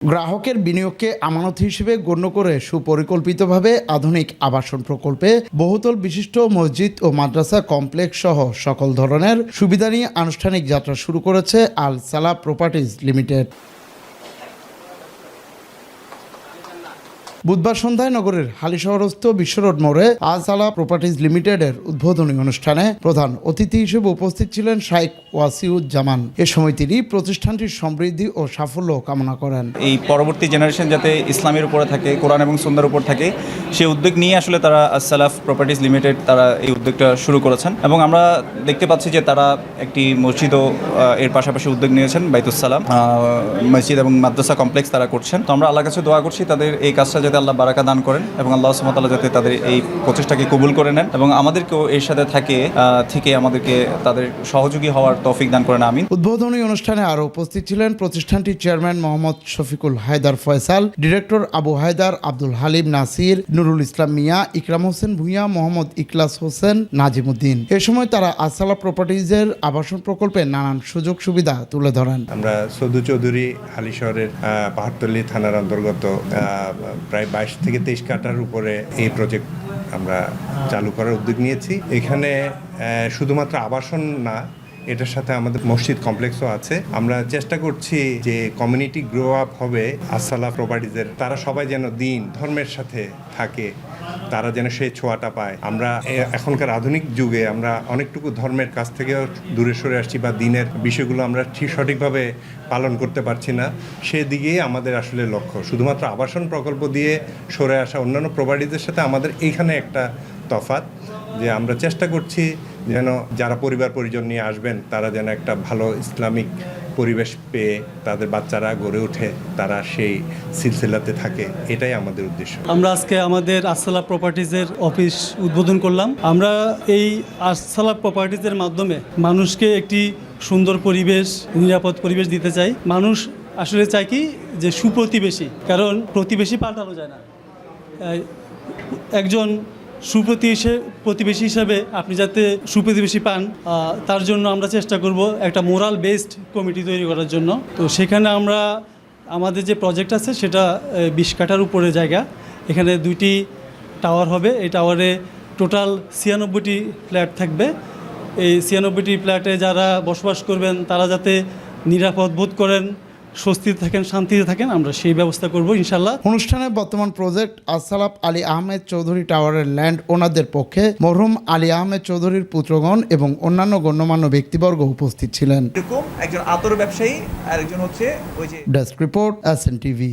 গ্রাহকের বিনিয়োগকে আমানত হিসেবে গণ্য করে সুপরিকল্পিতভাবে আধুনিক আবাসন প্রকল্পে বহুতল বিশিষ্ট মসজিদ ও মাদ্রাসা কমপ্লেক্স সহ সকল ধরনের সুবিধা নিয়ে আনুষ্ঠানিক যাত্রা শুরু করেছে আল সালা প্রপার্টিজ লিমিটেড। বুধবার সন্ধ্যায় নগরের হালিশহরস্থ বিশ্বরোড মোড়ে আলসালা প্রপার্টিজ লিমিটেডের উদ্বোধনী অনুষ্ঠানে প্রধান অতিথি হিসেবে উপস্থিত ছিলেন শাইক ওয়াসিউজ্জামান। এ সময় তিনি প্রতিষ্ঠানটির সমৃদ্ধি ও সাফল্য কামনা করেন। এই পরবর্তী জেনারেশন যাতে ইসলামের উপরে থাকে, কোরআন এবং সুন্দর উপর থাকে সেই উদ্যোগ নিয়ে আসলে তারা সালাফ প্রপার্টিজ লিমিটেড তারা এই উদ্যোগটা শুরু করেছেন। এবং আমরা দেখতে পাচ্ছি যে তারা একটি মসজিদও এর পাশাপাশি উদ্যোগ নিয়েছেন বাইতুসালাম মসজিদ এবং মাদ্রাসা কমপ্লেক্স তারা করছেন। তো আমরা আল্লাহর কাছে দোয়া করছি তাদের এই কাজটা যাতে আল্লাহ বারাকা দান করেন এবং আল্লাহ সুমতাল্লাহ যাতে তাদের এই প্রচেষ্টাকে কবুল করে নেন এবং আমাদেরকেও এর সাথে থাকে থেকে আমাদেরকে তাদের সহযোগী হওয়ার তৌফিক দান করেন আমিন। উদ্বোধনী অনুষ্ঠানে আরও উপস্থিত ছিলেন প্রতিষ্ঠানটির চেয়ারম্যান মোহাম্মদ শফিকুল হায়দার ফয়সাল ডিরেক্টর আবু হায়দার আব্দুল হালিম নাসির নুরুল ইসলাম মিয়া ইকরাম হোসেন ভূঁইয়া মোহাম্মদ ইকলাস হোসেন নাজিমুদ্দিন। এ সময় তারা আসালা প্রপার্টিজের আবাসন প্রকল্পে নানান সুযোগ সুবিধা তুলে ধরেন। আমরা সদু চৌধুরী হালি শহরের আহ, পাহাড়তলী থানার অন্তর্গত আহ, প্রায় বাইশ থেকে তেইশ কাটার উপরে এই প্রজেক্ট আমরা চালু করার উদ্যোগ নিয়েছি। এখানে শুধুমাত্র আবাসন না এটার সাথে আমাদের মসজিদ কমপ্লেক্সও আছে। আমরা চেষ্টা করছি যে কমিউনিটি গ্রো আপ হবে আসসালা প্রপার্টিজের তারা সবাই যেন দিন, ধর্মের সাথে থাকে। তারা যেন সেই ছোঁয়াটা পায়। আমরা এখনকার আধুনিক যুগে আমরা অনেকটুকু ধর্মের কাছ থেকেও দূরে সরে আসছি বা দিনের বিষয়গুলো আমরা ঠিক সঠিকভাবে পালন করতে পারছি না। সেদিকেই আমাদের আসলে লক্ষ্য। শুধুমাত্র আবাসন প্রকল্প দিয়ে সরে আসা অন্যান্য প্রোভাইডারদের সাথে আমাদের এইখানে একটা তফাৎ, যে আমরা চেষ্টা করছি যেন যারা পরিবার পরিজন নিয়ে আসবেন, তারা যেন একটা ভালো ইসলামিক পরিবেশ পেয়ে তাদের বাচ্চারা গড়ে ওঠে, তারা সেই সিলসিলাতে থাকে, এটাই আমাদের উদ্দেশ্য। আমরা আজকে আমাদের আসসালা প্রপার্টিজের অফিস উদ্বোধন করলাম। আমরা এই আসসালা প্রপার্টিজের মাধ্যমে মানুষকে একটি সুন্দর পরিবেশ, নিরাপদ পরিবেশ দিতে চাই। মানুষ আসলে চায় কি? যে সুপ্রতিবেশী, কারণ প্রতিবেশী পাল্টানো যায় না। একজন সুপ্রতি প্রতিবেশী হিসাবে আপনি যাতে সুপ্রতিবেশী পান তার জন্য আমরা চেষ্টা করব একটা মোরাল বেসড কমিটি তৈরি করার জন্য। তো সেখানে আমরা, আমাদের যে প্রজেক্ট আছে সেটা বিশ কাঠার উপরে জায়গা। এখানে দুইটি টাওয়ার হবে। এই টাওয়ারে টোটাল ছিয়ানব্বইটি ফ্ল্যাট থাকবে। এই ছিয়ানব্বইটি ফ্ল্যাটে যারা বসবাস করবেন, তারা যাতে নিরাপদ বোধ করেন স্বস্তিতে থাকেন শান্তিতে থাকেন আমরা সেই ব্যবস্থা করব ইনশাল্লাহ অনুষ্ঠানে বর্তমান প্রজেক্ট আসালাপ আলী আহমেদ চৌধুরী টাওয়ারের ল্যান্ড ওনারদের পক্ষে মরহুম আলী আহমেদ চৌধুরীর পুত্রগণ এবং অন্যান্য গণ্যমান্য ব্যক্তিবর্গ উপস্থিত ছিলেন। এরকম একজন আতর ব্যবসায়ী আর একজন হচ্ছে ওই যে desk report S N TV.